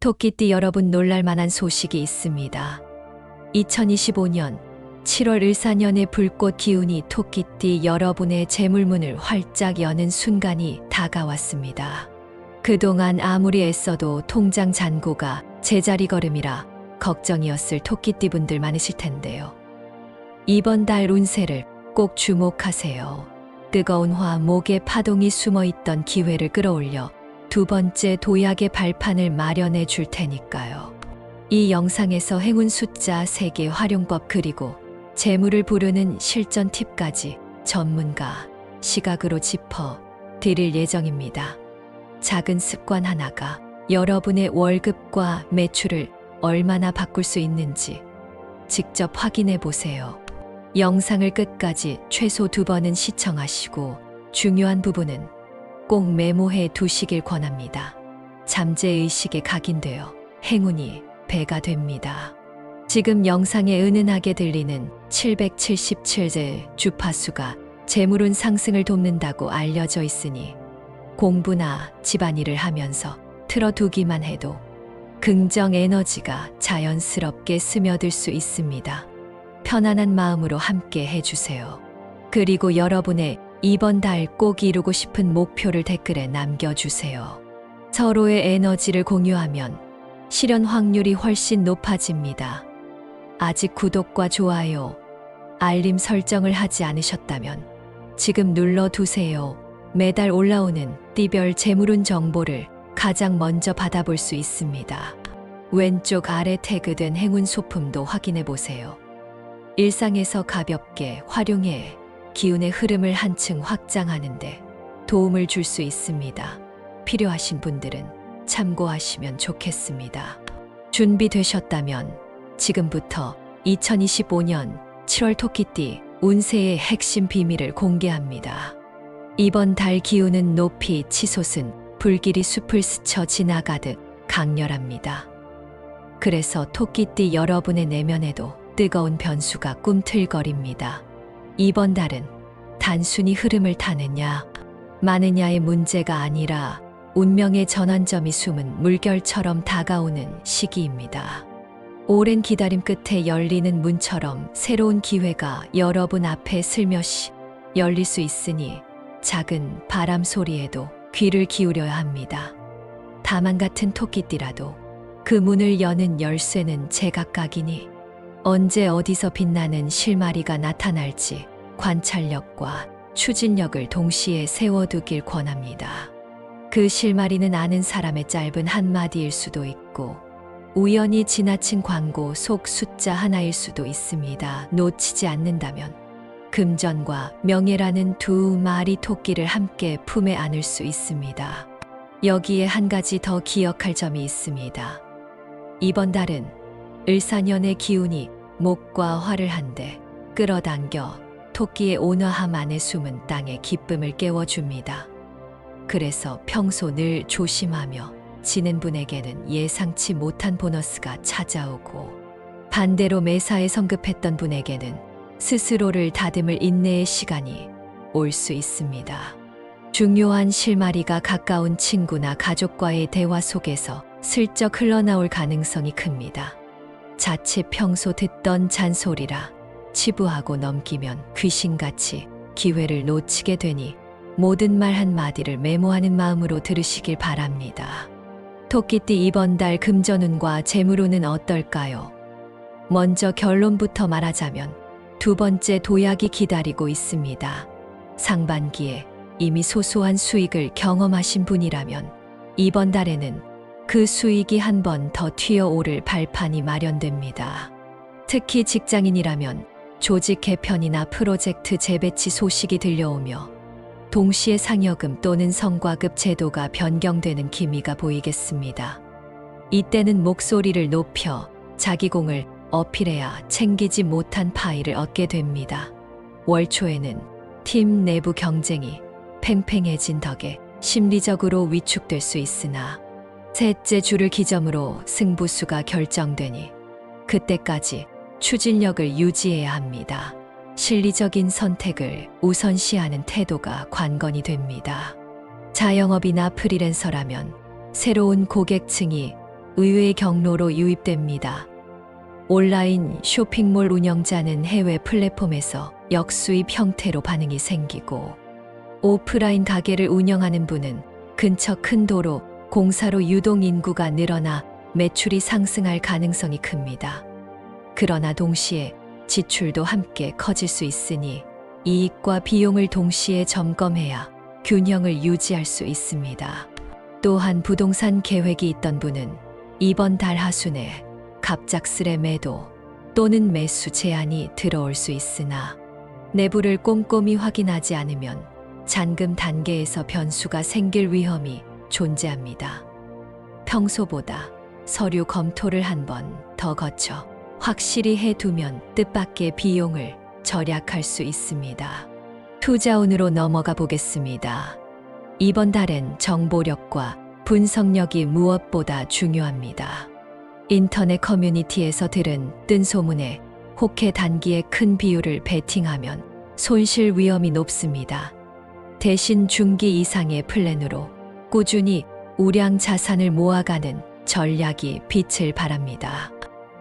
토끼띠 여러분 놀랄만한 소식이 있습니다. 2025년 7월 을사년의 불꽃 기운이 토끼띠 여러분의 재물문을 활짝 여는 순간이 다가왔습니다. 그동안 아무리 애써도 통장 잔고가 제자리 걸음이라 걱정이었을 토끼띠 분들 많으실 텐데요. 이번 달 운세를 꼭 주목하세요. 뜨거운 화 목에 파동이 숨어 있던 기회를 끌어올려 두 번째 도약의 발판을 마련해 줄 테니까요. 이 영상에서 행운 숫자 3개 활용법 그리고 재물을 부르는 실전 팁까지 전문가 시각으로 짚어 드릴 예정입니다. 작은 습관 하나가 여러분의 월급과 매출을 얼마나 바꿀 수 있는지 직접 확인해 보세요. 영상을 끝까지 최소 두 번은 시청하시고 중요한 부분은 꼭 메모해 두시길 권합니다. 잠재의식에 각인되어 행운이 배가 됩니다. 지금 영상에 은은하게 들리는 777제 주파수가 재물운 상승을 돕는다고 알려져 있으니 공부나 집안일을 하면서 틀어두기만 해도 긍정 에너지가 자연스럽게 스며들 수 있습니다. 편안한 마음으로 함께 해주세요. 그리고 여러분의 이번 달 꼭 이루고 싶은 목표를 댓글에 남겨주세요. 서로의 에너지를 공유하면 실현 확률이 훨씬 높아집니다. 아직 구독과 좋아요, 알림 설정을 하지 않으셨다면 지금 눌러두세요. 매달 올라오는 띠별 재물운 정보를 가장 먼저 받아볼 수 있습니다. 왼쪽 아래 태그된 행운 소품도 확인해 보세요. 일상에서 가볍게 활용해 기운의 흐름을 한층 확장하는데 도움을 줄 수 있습니다. 필요하신 분들은 참고하시면 좋겠습니다. 준비되셨다면 지금부터 2025년 7월 토끼띠 운세의 핵심 비밀을 공개합니다. 이번 달 기운은 높이 치솟은 불길이 숲을 스쳐 지나가듯 강렬합니다. 그래서 토끼띠 여러분의 내면에도 뜨거운 변수가 꿈틀거립니다. 이번 달은 단순히 흐름을 타느냐, 마느냐의 문제가 아니라 운명의 전환점이 숨은 물결처럼 다가오는 시기입니다. 오랜 기다림 끝에 열리는 문처럼 새로운 기회가 여러분 앞에 슬며시 열릴 수 있으니 작은 바람 소리에도 귀를 기울여야 합니다. 다만 같은 토끼띠라도 그 문을 여는 열쇠는 제각각이니 언제 어디서 빛나는 실마리가 나타날지 관찰력과 추진력을 동시에 세워두길 권합니다. 그 실마리는 아는 사람의 짧은 한마디일 수도 있고 우연히 지나친 광고 속 숫자 하나일 수도 있습니다. 놓치지 않는다면 금전과 명예라는 두 마리 토끼를 함께 품에 안을 수 있습니다. 여기에 한 가지 더 기억할 점이 있습니다. 이번 달은 을사년의 기운이 목과 화를 한데 끌어당겨 토끼의 온화함 안에 숨은 땅의 기쁨을 깨워줍니다. 그래서 평소 늘 조심하며 지는 분에게는 예상치 못한 보너스가 찾아오고 반대로 매사에 성급했던 분에게는 스스로를 다듬을 인내의 시간이 올 수 있습니다. 중요한 실마리가 가까운 친구나 가족과의 대화 속에서 슬쩍 흘러나올 가능성이 큽니다. 자칫 평소 듣던 잔소리라 치부하고 넘기면 귀신같이 기회를 놓치게 되니 모든 말 한마디를 메모하는 마음으로 들으시길 바랍니다. 토끼띠 이번 달 금전운과 재물운은 어떨까요? 먼저 결론부터 말하자면 두 번째 도약이 기다리고 있습니다. 상반기에 이미 소소한 수익을 경험하신 분이라면 이번 달에는 그 수익이 한 번 더 튀어오를 발판이 마련됩니다. 특히 직장인이라면 조직 개편이나 프로젝트 재배치 소식이 들려오며 동시에 상여금 또는 성과급 제도가 변경되는 기미가 보이겠습니다. 이때는 목소리를 높여 자기 공을 어필해야 챙기지 못한 파일을 얻게 됩니다. 월 초에는 팀 내부 경쟁이 팽팽해진 덕에 심리적으로 위축될 수 있으나 셋째 주를 기점으로 승부수가 결정되니 그때까지 추진력을 유지해야 합니다. 실리적인 선택을 우선시하는 태도가 관건이 됩니다. 자영업이나 프리랜서라면 새로운 고객층이 의외의 경로로 유입됩니다. 온라인 쇼핑몰 운영자는 해외 플랫폼에서 역수입 형태로 반응이 생기고 오프라인 가게를 운영하는 분은 근처 큰 도로, 공사로 유동 인구가 늘어나 매출이 상승할 가능성이 큽니다. 그러나 동시에 지출도 함께 커질 수 있으니 이익과 비용을 동시에 점검해야 균형을 유지할 수 있습니다. 또한 부동산 계획이 있던 분은 이번 달 하순에 갑작스레 매도 또는 매수 제한이 들어올 수 있으나 내부를 꼼꼼히 확인하지 않으면 잔금 단계에서 변수가 생길 위험이 존재합니다. 평소보다 서류 검토를 한 번 더 거쳐 확실히 해두면 뜻밖의 비용을 절약할 수 있습니다. 투자운으로 넘어가 보겠습니다. 이번 달엔 정보력과 분석력이 무엇보다 중요합니다. 인터넷 커뮤니티에서 들은 뜬 소문에 혹해 단기에 큰 비율을 베팅하면 손실 위험이 높습니다. 대신 중기 이상의 플랜으로 꾸준히 우량 자산을 모아가는 전략이 빛을 발합니다.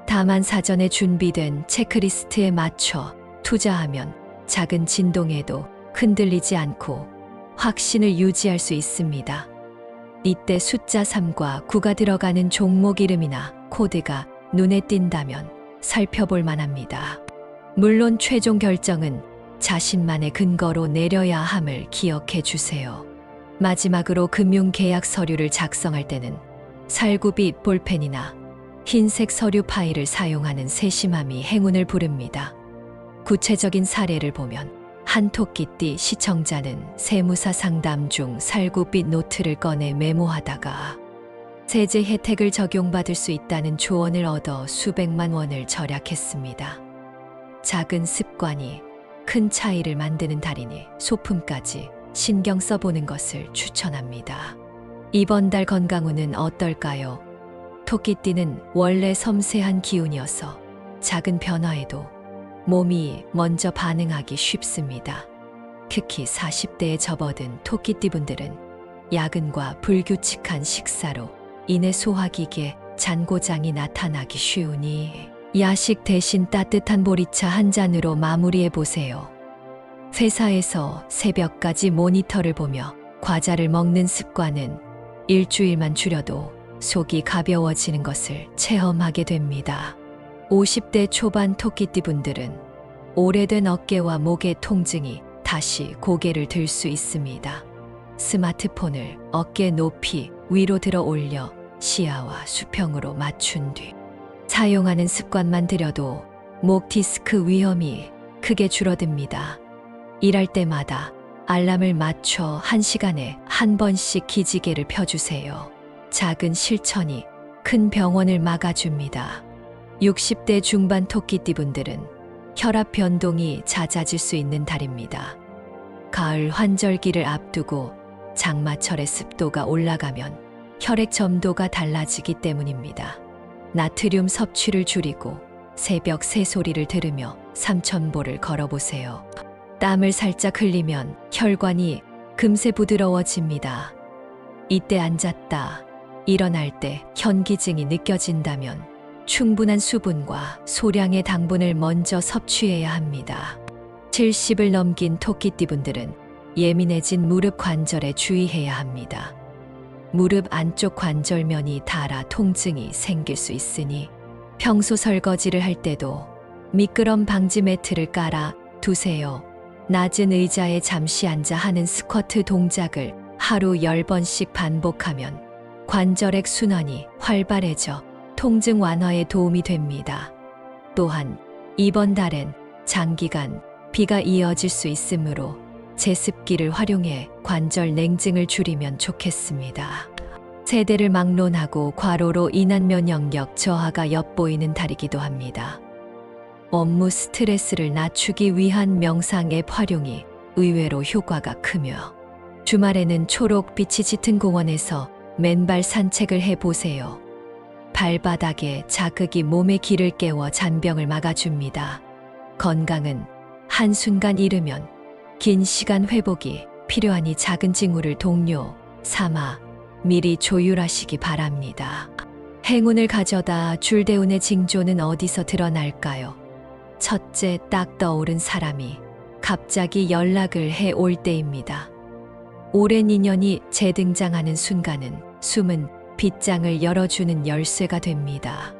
다만 사전에 준비된 체크리스트에 맞춰 투자하면 작은 진동에도 흔들리지 않고 확신을 유지할 수 있습니다. 이때 숫자 3과 9가 들어가는 종목 이름이나 코드가 눈에 띈다면 살펴볼 만합니다. 물론 최종 결정은 자신만의 근거로 내려야 함을 기억해 주세요. 마지막으로 금융 계약 서류를 작성할 때는 살구빛 볼펜이나 흰색 서류 파일을 사용하는 세심함이 행운을 부릅니다. 구체적인 사례를 보면 한 토끼띠 시청자는 세무사 상담 중 살구빛 노트를 꺼내 메모하다가 세제 혜택을 적용받을 수 있다는 조언을 얻어 수백만 원을 절약했습니다. 작은 습관이 큰 차이를 만드는 달이니 소품까지 신경 써보는 것을 추천합니다. 이번 달 건강운은 어떨까요? 토끼띠는 원래 섬세한 기운이어서 작은 변화에도 몸이 먼저 반응하기 쉽습니다. 특히 40대에 접어든 토끼띠 분들은 야근과 불규칙한 식사로 인해 소화기계 잔고장이 나타나기 쉬우니 야식 대신 따뜻한 보리차 한 잔으로 마무리해 보세요. 회사에서 새벽까지 모니터를 보며 과자를 먹는 습관은 일주일만 줄여도 속이 가벼워지는 것을 체험하게 됩니다. 50대 초반 토끼띠 분들은 오래된 어깨와 목의 통증이 다시 고개를 들 수 있습니다. 스마트폰을 어깨 높이 위로 들어 올려 시야와 수평으로 맞춘 뒤 사용하는 습관만 들여도 목 디스크 위험이 크게 줄어듭니다. 일할 때마다 알람을 맞춰 한 시간에 한 번씩 기지개를 펴주세요. 작은 실천이 큰 병원을 막아줍니다. 60대 중반 토끼띠 분들은 혈압 변동이 잦아질 수 있는 달입니다. 가을 환절기를 앞두고 장마철의 습도가 올라가면 혈액 점도가 달라지기 때문입니다. 나트륨 섭취를 줄이고 새벽 새소리를 들으며 삼천보를 걸어보세요. 땀을 살짝 흘리면 혈관이 금세 부드러워집니다. 이때 앉았다, 일어날 때 현기증이 느껴진다면 충분한 수분과 소량의 당분을 먼저 섭취해야 합니다. 70을 넘긴 토끼띠분들은 예민해진 무릎 관절에 주의해야 합니다. 무릎 안쪽 관절면이 닳아 통증이 생길 수 있으니 평소 설거지를 할 때도 미끄럼 방지 매트를 깔아 두세요. 낮은 의자에 잠시 앉아 하는 스쿼트 동작을 하루 10번씩 반복하면 관절액 순환이 활발해져 통증 완화에 도움이 됩니다. 또한 이번 달엔 장기간 비가 이어질 수 있으므로 제습기를 활용해 관절 냉증을 줄이면 좋겠습니다. 세대를 막론하고 과로로 인한 면역력 저하가 엿보이는 달이기도 합니다. 업무 스트레스를 낮추기 위한 명상 앱 활용이 의외로 효과가 크며 주말에는 초록빛이 짙은 공원에서 맨발 산책을 해보세요. 발바닥에 자극이 몸의 기를 깨워 잔병을 막아줍니다. 건강은 한순간 잃으면 긴 시간 회복이 필요하니 작은 징후를 동료, 삼아 미리 조율하시기 바랍니다. 행운을 가져다 줄대운의 징조는 어디서 드러날까요? 첫째 딱 떠오른 사람이 갑자기 연락을 해 올 때입니다. 오랜 인연이 재등장하는 순간은 숨은 빗장을 열어주는 열쇠가 됩니다.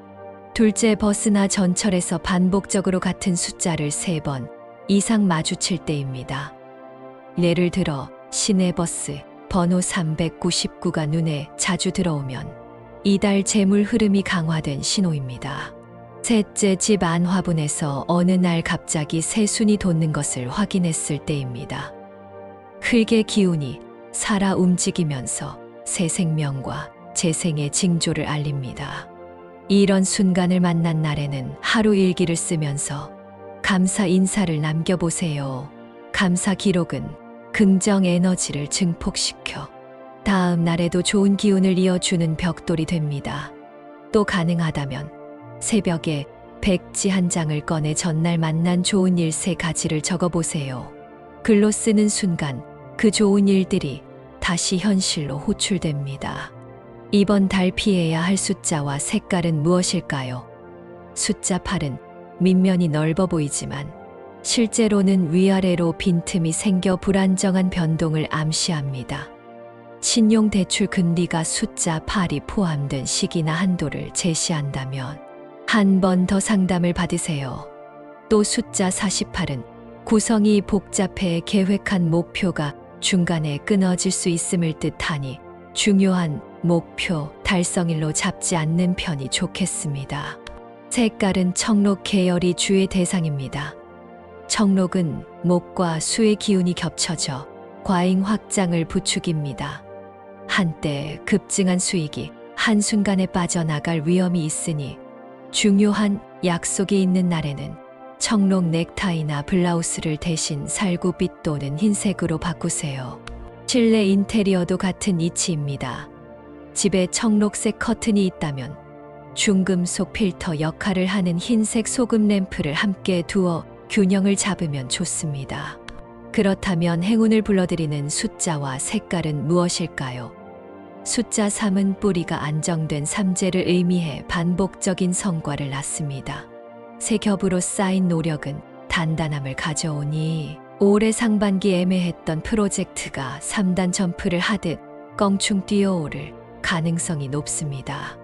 둘째 버스나 전철에서 반복적으로 같은 숫자를 세 번 이상 마주칠 때입니다. 예를 들어 시내버스 번호 399가 눈에 자주 들어오면 이달 재물 흐름이 강화된 신호입니다. 셋째 집 안 화분에서 어느 날 갑자기 새순이 돋는 것을 확인했을 때입니다. 흙의 기운이 살아 움직이면서 새 생명과 재생의 징조를 알립니다. 이런 순간을 만난 날에는 하루 일기를 쓰면서 감사 인사를 남겨보세요. 감사 기록은 긍정 에너지를 증폭시켜 다음 날에도 좋은 기운을 이어주는 벽돌이 됩니다. 또 가능하다면 새벽에 백지 한 장을 꺼내 전날 만난 좋은 일 세 가지를 적어보세요. 글로 쓰는 순간 그 좋은 일들이 다시 현실로 호출됩니다. 이번 달 피해야 할 숫자와 색깔은 무엇일까요? 숫자 8은 밑면이 넓어 보이지만 실제로는 위아래로 빈틈이 생겨 불안정한 변동을 암시합니다. 신용대출 금리가 숫자 8이 포함된 시기나 한도를 제시한다면 한 번 더 상담을 받으세요. 또 숫자 48은 구성이 복잡해 계획한 목표가 중간에 끊어질 수 있음을 뜻하니 중요한 목표 달성일로 잡지 않는 편이 좋겠습니다. 색깔은 청록 계열이 주의 대상입니다. 청록은 목과 수의 기운이 겹쳐져 과잉 확장을 부추깁니다. 한때 급증한 수익이 한순간에 빠져나갈 위험이 있으니 중요한 약속이 있는 날에는 청록 넥타이나 블라우스를 대신 살구빛 또는 흰색으로 바꾸세요. 실내 인테리어도 같은 이치입니다. 집에 청록색 커튼이 있다면 중금속 필터 역할을 하는 흰색 소금 램프를 함께 두어 균형을 잡으면 좋습니다. 그렇다면 행운을 불러들이는 숫자와 색깔은 무엇일까요? 숫자 3은 뿌리가 안정된 삼재를 의미해 반복적인 성과를 낳습니다. 세 겹으로 쌓인 노력은 단단함을 가져오니 올해 상반기 애매했던 프로젝트가 3단 점프를 하듯 껑충 뛰어오를 가능성이 높습니다.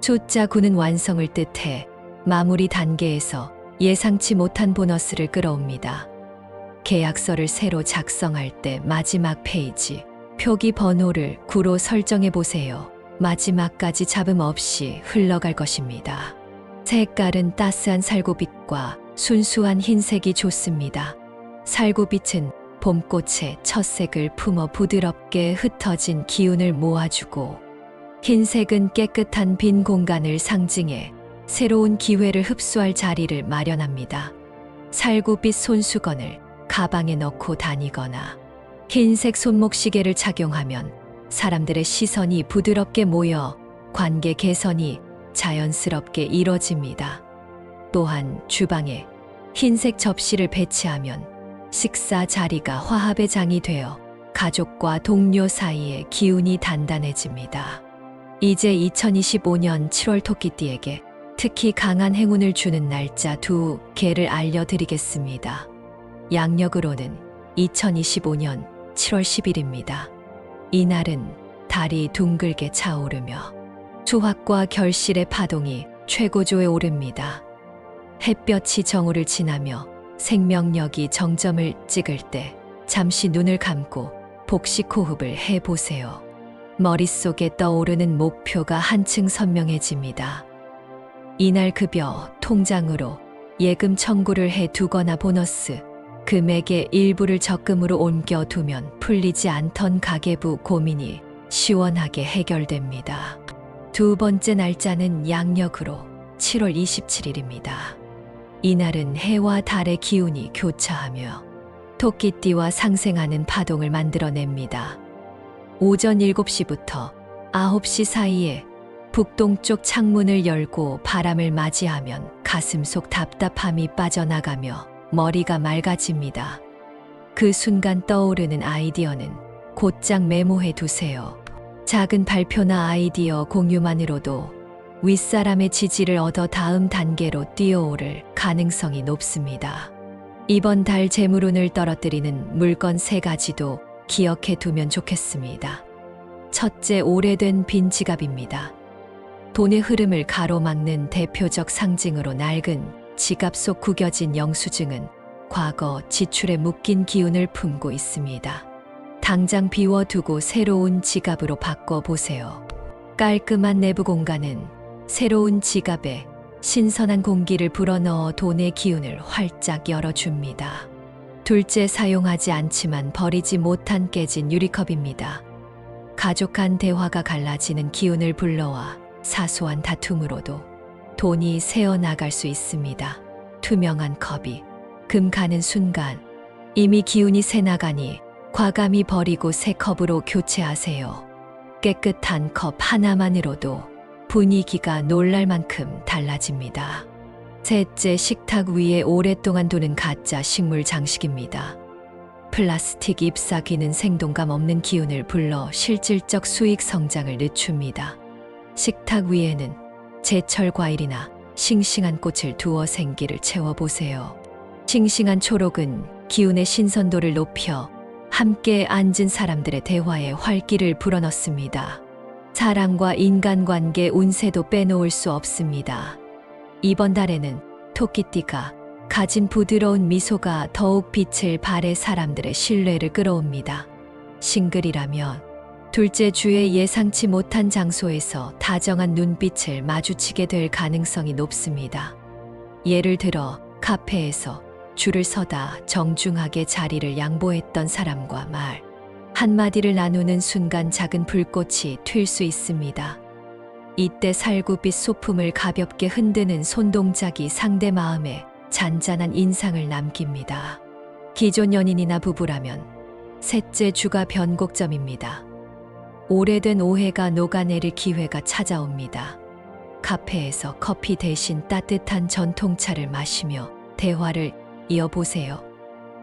숫자 9는 완성을 뜻해 마무리 단계에서 예상치 못한 보너스를 끌어옵니다. 계약서를 새로 작성할 때 마지막 페이지, 표기 번호를 9로 설정해 보세요. 마지막까지 잡음 없이 흘러갈 것입니다. 색깔은 따스한 살구빛과 순수한 흰색이 좋습니다. 살구빛은 봄꽃의 첫 색을 품어 부드럽게 흩어진 기운을 모아주고 흰색은 깨끗한 빈 공간을 상징해 새로운 기회를 흡수할 자리를 마련합니다. 살구빛 손수건을 가방에 넣고 다니거나 흰색 손목시계를 착용하면 사람들의 시선이 부드럽게 모여 관계 개선이 자연스럽게 이뤄집니다. 또한 주방에 흰색 접시를 배치하면 식사 자리가 화합의 장이 되어 가족과 동료 사이의 기운이 단단해집니다. 이제 2025년 7월 토끼띠에게 특히 강한 행운을 주는 날짜 두 개를 알려드리겠습니다. 양력으로는 2025년 7월 10일입니다. 이날은 달이 둥글게 차오르며 수확과 결실의 파동이 최고조에 오릅니다. 햇볕이 정오를 지나며 생명력이 정점을 찍을 때 잠시 눈을 감고 복식 호흡을 해보세요. 머릿속에 떠오르는 목표가 한층 선명해집니다. 이날 급여 통장으로 예금 청구를 해 두거나 보너스 금액의 일부를 적금으로 옮겨 두면 풀리지 않던 가계부 고민이 시원하게 해결됩니다. 두 번째 날짜는 양력으로 7월 27일입니다. 이날은 해와 달의 기운이 교차하며 토끼띠와 상생하는 파동을 만들어냅니다. 오전 7시부터 9시 사이에 북동쪽 창문을 열고 바람을 맞이하면 가슴 속 답답함이 빠져나가며 머리가 맑아집니다. 그 순간 떠오르는 아이디어는 곧장 메모해 두세요. 작은 발표나 아이디어 공유만으로도 윗사람의 지지를 얻어 다음 단계로 뛰어오를 가능성이 높습니다. 이번 달 재물운을 떨어뜨리는 물건 세 가지도 기억해 두면 좋겠습니다. 첫째, 오래된 빈 지갑입니다. 돈의 흐름을 가로막는 대표적 상징으로 낡은 지갑 속 구겨진 영수증은 과거 지출에 묶인 기운을 품고 있습니다. 당장 비워두고 새로운 지갑으로 바꿔보세요. 깔끔한 내부 공간은 새로운 지갑에 신선한 공기를 불어넣어 돈의 기운을 활짝 열어줍니다. 둘째, 사용하지 않지만 버리지 못한 깨진 유리컵입니다. 가족 간 대화가 갈라지는 기운을 불러와 사소한 다툼으로도 돈이 새어나갈 수 있습니다. 투명한 컵이 금 가는 순간 이미 기운이 새나가니 과감히 버리고 새 컵으로 교체하세요. 깨끗한 컵 하나만으로도 분위기가 놀랄 만큼 달라집니다. 셋째, 식탁 위에 오랫동안 두는 가짜 식물 장식입니다. 플라스틱 잎사귀는 생동감 없는 기운을 불러 실질적 수익 성장을 늦춥니다. 식탁 위에는 제철 과일이나 싱싱한 꽃을 두어 생기를 채워보세요. 싱싱한 초록은 기운의 신선도를 높여 함께 앉은 사람들의 대화에 활기를 불어넣습니다. 사랑과 인간관계 운세도 빼놓을 수 없습니다. 이번 달에는 토끼띠가 가진 부드러운 미소가 더욱 빛을 발해 사람들의 신뢰를 끌어옵니다. 싱글이라면 둘째 주에 예상치 못한 장소에서 다정한 눈빛을 마주치게 될 가능성이 높습니다. 예를 들어 카페에서 줄을 서다 정중하게 자리를 양보했던 사람과 말 한마디를 나누는 순간 작은 불꽃이 튈 수 있습니다. 이때 살구빛 소품을 가볍게 흔드는 손동작이 상대 마음에 잔잔한 인상을 남깁니다. 기존 연인이나 부부라면 셋째 주가 변곡점입니다. 오래된 오해가 녹아내릴 기회가 찾아옵니다. 카페에서 커피 대신 따뜻한 전통차를 마시며 대화를 이어보세요.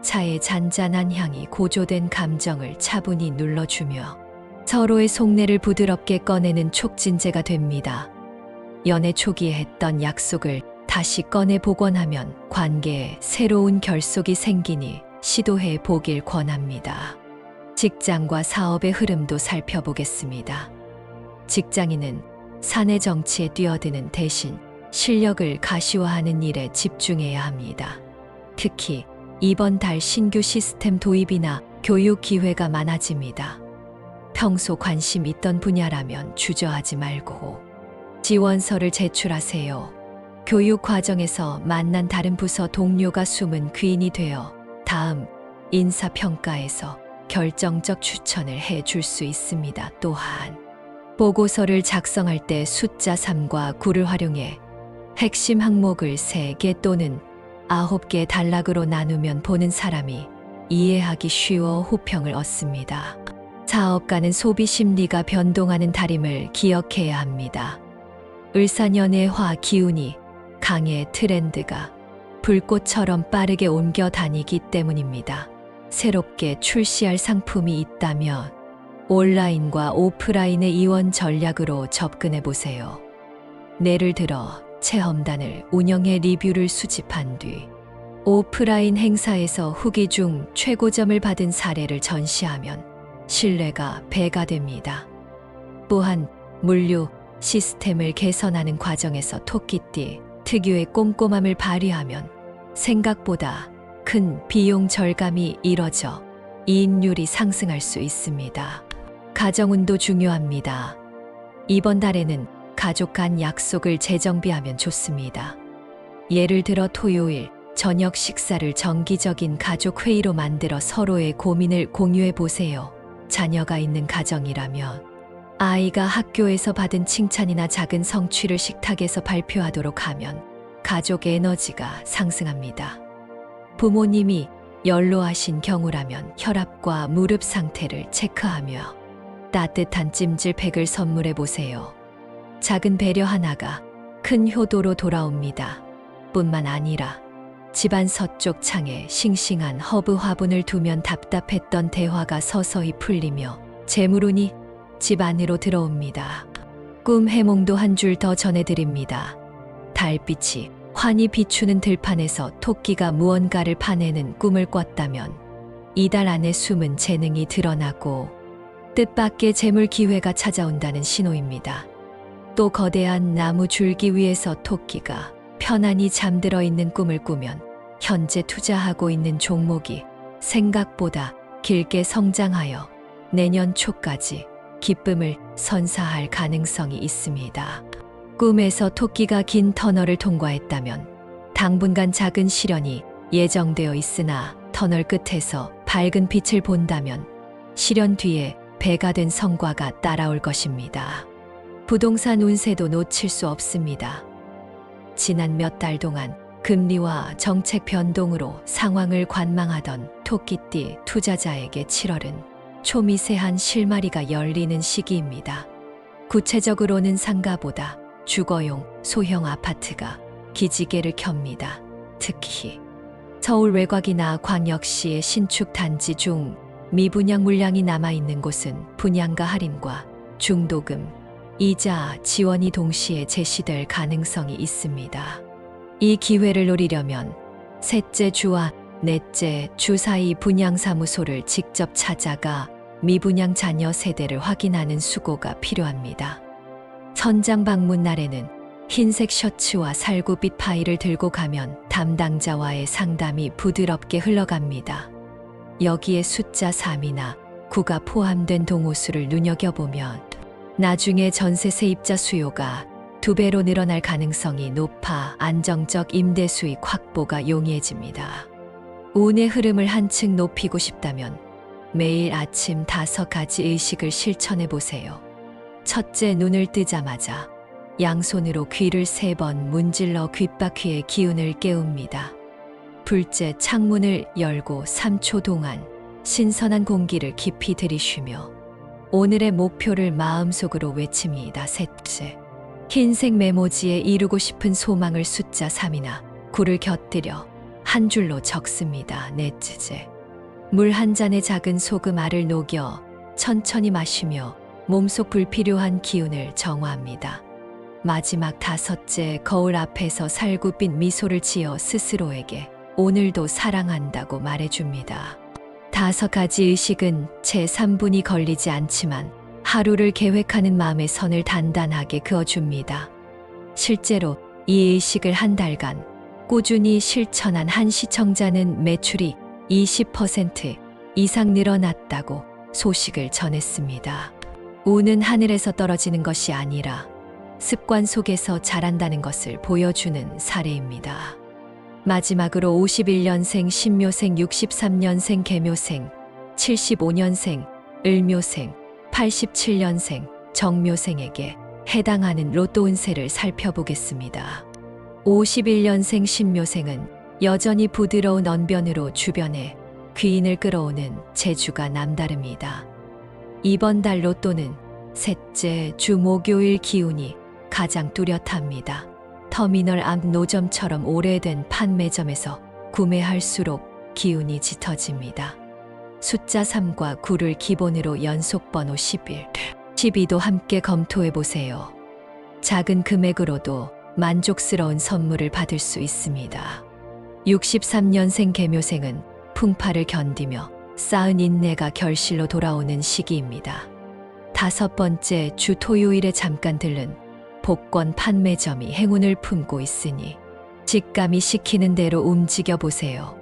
차의 잔잔한 향이 고조된 감정을 차분히 눌러주며 서로의 속내를 부드럽게 꺼내는 촉진제가 됩니다. 연애 초기에 했던 약속을 다시 꺼내 복원하면 관계에 새로운 결속이 생기니 시도해 보길 권합니다. 직장과 사업의 흐름도 살펴보겠습니다. 직장인은 사내 정치에 뛰어드는 대신 실력을 가시화하는 일에 집중해야 합니다. 특히 이번 달 신규 시스템 도입이나 교육 기회가 많아집니다. 평소 관심 있던 분야라면 주저하지 말고 지원서를 제출하세요. 교육 과정에서 만난 다른 부서 동료가 숨은 귀인이 되어 다음 인사평가에서 결정적 추천을 해 줄 수 있습니다. 또한 보고서를 작성할 때 숫자 3과 9를 활용해 핵심 항목을 3개 또는 9개 단락으로 나누면 보는 사람이 이해하기 쉬워 호평을 얻습니다. 사업가는 소비 심리가 변동하는 달임을 기억해야 합니다. 을사년의 화 기운이 강의 트렌드가 불꽃처럼 빠르게 옮겨 다니기 때문입니다. 새롭게 출시할 상품이 있다면 온라인과 오프라인의 이원 전략으로 접근해 보세요. 예를 들어 체험단을 운영해 리뷰를 수집한 뒤 오프라인 행사에서 후기 중 최고점을 받은 사례를 전시하면 신뢰가 배가 됩니다. 또한 물류 시스템을 개선하는 과정에서 토끼띠 특유의 꼼꼼함을 발휘하면 생각보다 큰 비용 절감이 이뤄져 이익률이 상승할 수 있습니다. 가정운도 중요합니다. 이번 달에는 가족 간 약속을 재정비하면 좋습니다. 예를 들어 토요일 저녁 식사를 정기적인 가족 회의로 만들어 서로의 고민을 공유해 보세요. 자녀가 있는 가정이라면 아이가 학교에서 받은 칭찬이나 작은 성취를 식탁에서 발표하도록 하면 가족 에너지가 상승합니다. 부모님이 연로하신 경우라면 혈압과 무릎 상태를 체크하며 따뜻한 찜질팩을 선물해 보세요. 작은 배려 하나가 큰 효도로 돌아옵니다. 뿐만 아니라 집안 서쪽 창에 싱싱한 허브 화분을 두면 답답했던 대화가 서서히 풀리며 재물운이 집 안으로 들어옵니다. 꿈 해몽도 한 줄 더 전해드립니다. 달빛이 환히 비추는 들판에서 토끼가 무언가를 파내는 꿈을 꿨다면 이달 안에 숨은 재능이 드러나고 뜻밖의 재물 기회가 찾아온다는 신호입니다. 또 거대한 나무 줄기 위에서 토끼가 편안히 잠들어 있는 꿈을 꾸면 현재 투자하고 있는 종목이 생각보다 길게 성장하여 내년 초까지 기쁨을 선사할 가능성이 있습니다. 꿈에서 토끼가 긴 터널을 통과했다면 당분간 작은 시련이 예정되어 있으나 터널 끝에서 밝은 빛을 본다면 시련 뒤에 배가 된 성과가 따라올 것입니다. 부동산 운세도 놓칠 수 없습니다. 지난 몇 달 동안 금리와 정책 변동으로 상황을 관망하던 토끼띠 투자자에게 7월은 초미세한 실마리가 열리는 시기입니다. 구체적으로는 상가보다 주거용 소형 아파트가 기지개를 켭니다. 특히 서울 외곽이나 광역시의 신축 단지 중 미분양 물량이 남아 있는 곳은 분양가 할인과 중도금, 이자 지원이 동시에 제시될 가능성이 있습니다. 이 기회를 노리려면 셋째 주와 넷째 주 사이 분양사무소를 직접 찾아가 미분양 자녀 세대를 확인하는 수고가 필요합니다. 선장 방문 날에는 흰색 셔츠와 살구빛 파일을 들고 가면 담당자와의 상담이 부드럽게 흘러갑니다. 여기에 숫자 3이나 9가 포함된 동호수를 눈여겨보면 나중에 전세 세입자 수요가 두 배로 늘어날 가능성이 높아 안정적 임대 수익 확보가 용이해집니다. 운의 흐름을 한층 높이고 싶다면 매일 아침 다섯 가지 의식을 실천해 보세요. 첫째, 눈을 뜨자마자 양손으로 귀를 세 번 문질러 귓바퀴의 기운을 깨웁니다. 둘째, 창문을 열고 3초 동안 신선한 공기를 깊이 들이쉬며 오늘의 목표를 마음속으로 외칩니다. 셋째, 흰색 메모지에 이루고 싶은 소망을 숫자 3이나 9를 곁들여 한 줄로 적습니다. 넷째, 물 한 잔에 작은 소금 알을 녹여 천천히 마시며 몸속 불필요한 기운을 정화합니다. 마지막 다섯째, 거울 앞에서 살구빛 미소를 지어 스스로에게 오늘도 사랑한다고 말해줍니다. 다섯 가지 의식은 제 3분이 걸리지 않지만 하루를 계획하는 마음의 선을 단단하게 그어줍니다. 실제로 이 의식을 한 달간 꾸준히 실천한 한 시청자는 매출이 20% 이상 늘어났다고 소식을 전했습니다. 운은 하늘에서 떨어지는 것이 아니라 습관 속에서 자란다는 것을 보여주는 사례입니다. 마지막으로 51년생 신묘생 63년생 개묘생 75년생 을묘생 87년생 정묘생에게 해당하는 로또 운세를 살펴보겠습니다. 51년생 신묘생은 여전히 부드러운 언변으로 주변에 귀인을 끌어오는 재주가 남다릅니다. 이번 달 로또는 셋째 주 목요일 기운이 가장 뚜렷합니다. 터미널 앞 노점처럼 오래된 판매점에서 구매할수록 기운이 짙어집니다. 숫자 3과 9를 기본으로 연속 번호 11, 12도 함께 검토해 보세요. 작은 금액으로도 만족스러운 선물을 받을 수 있습니다. 63년생 개묘생은 풍파를 견디며 쌓은 인내가 결실로 돌아오는 시기입니다. 다섯 번째 주 토요일에 잠깐 들른 복권 판매점이 행운을 품고 있으니 직감이 시키는 대로 움직여 보세요.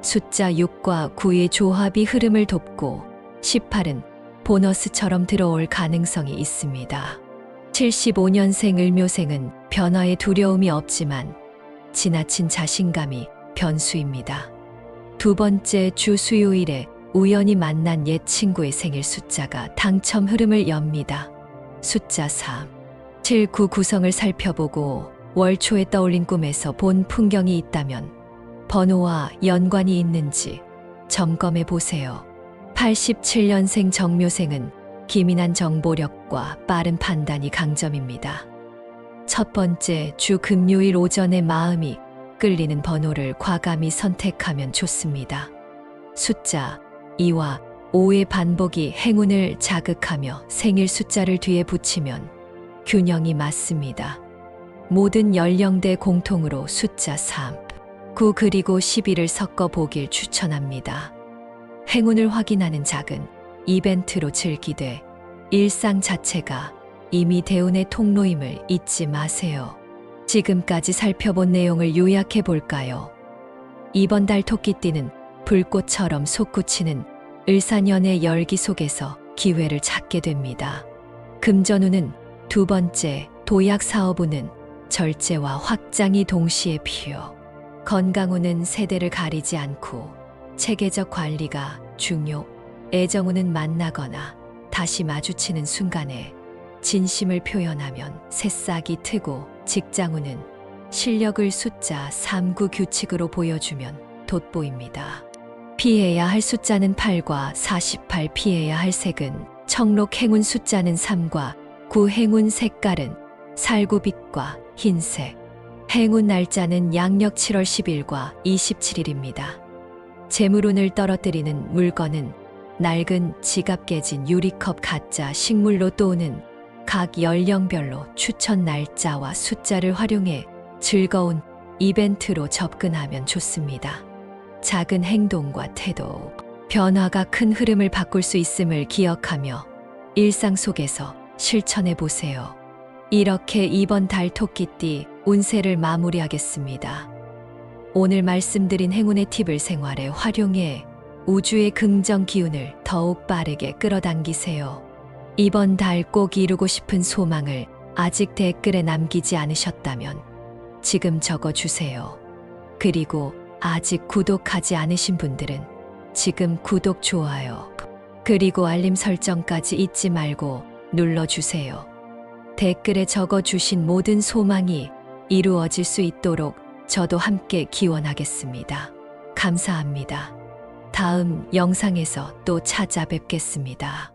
숫자 6과 9의 조합이 흐름을 돕고 18은 보너스처럼 들어올 가능성이 있습니다. 75년생 을묘생은 변화에 두려움이 없지만 지나친 자신감이 변수입니다. 두 번째 주 수요일에 우연히 만난 옛 친구의 생일 숫자가 당첨 흐름을 엽니다. 숫자 3. 7, 9 구성을 살펴보고 월 초에 떠올린 꿈에서 본 풍경이 있다면 번호와 연관이 있는지 점검해 보세요. 87년생 정묘생은 기민한 정보력과 빠른 판단이 강점입니다. 첫 번째 주 금요일 오전에 마음이 끌리는 번호를 과감히 선택하면 좋습니다. 숫자 2와 5의 반복이 행운을 자극하며 생일 숫자를 뒤에 붙이면 균형이 맞습니다. 모든 연령대 공통으로 숫자 3, 9 그리고 11을 섞어 보길 추천합니다. 행운을 확인하는 작은 이벤트로 즐기되 일상 자체가 이미 대운의 통로임을 잊지 마세요. 지금까지 살펴본 내용을 요약해 볼까요? 이번 달 토끼띠는 불꽃처럼 솟구치는 을사년의 열기 속에서 기회를 찾게 됩니다. 금전운은 두 번째 도약 사업운은 절제와 확장이 동시에 필요. 건강운은 세대를 가리지 않고 체계적 관리가 중요. 애정운은 만나거나 다시 마주치는 순간에 진심을 표현하면 새싹이 트고 직장운은 실력을 숫자 39 규칙으로 보여주면 돋보입니다. 피해야 할 숫자는 8과 48 피해야 할 색은 청록 행운 숫자는 3과 9 행운 색깔은 살구빛과 흰색 행운 날짜는 양력 7월 10일과 27일입니다. 재물운을 떨어뜨리는 물건은 낡은 지갑 깨진 유리컵 가짜 식물로 또는 각 연령별로 추천 날짜와 숫자를 활용해 즐거운 이벤트로 접근하면 좋습니다. 작은 행동과 태도, 변화가 큰 흐름을 바꿀 수 있음을 기억하며 일상 속에서 실천해 보세요. 이렇게 이번 달 토끼띠 운세를 마무리하겠습니다. 오늘 말씀드린 행운의 팁을 생활에 활용해 우주의 긍정 기운을 더욱 빠르게 끌어당기세요. 이번 달 꼭 이루고 싶은 소망을 아직 댓글에 남기지 않으셨다면 지금 적어 주세요. 그리고 아직 구독하지 않으신 분들은 지금 구독, 좋아요, 그리고 알림 설정까지 잊지 말고 눌러주세요. 댓글에 적어 주신 모든 소망이 이루어질 수 있도록 저도 함께 기원하겠습니다. 감사합니다. 다음 영상에서 또 찾아뵙겠습니다.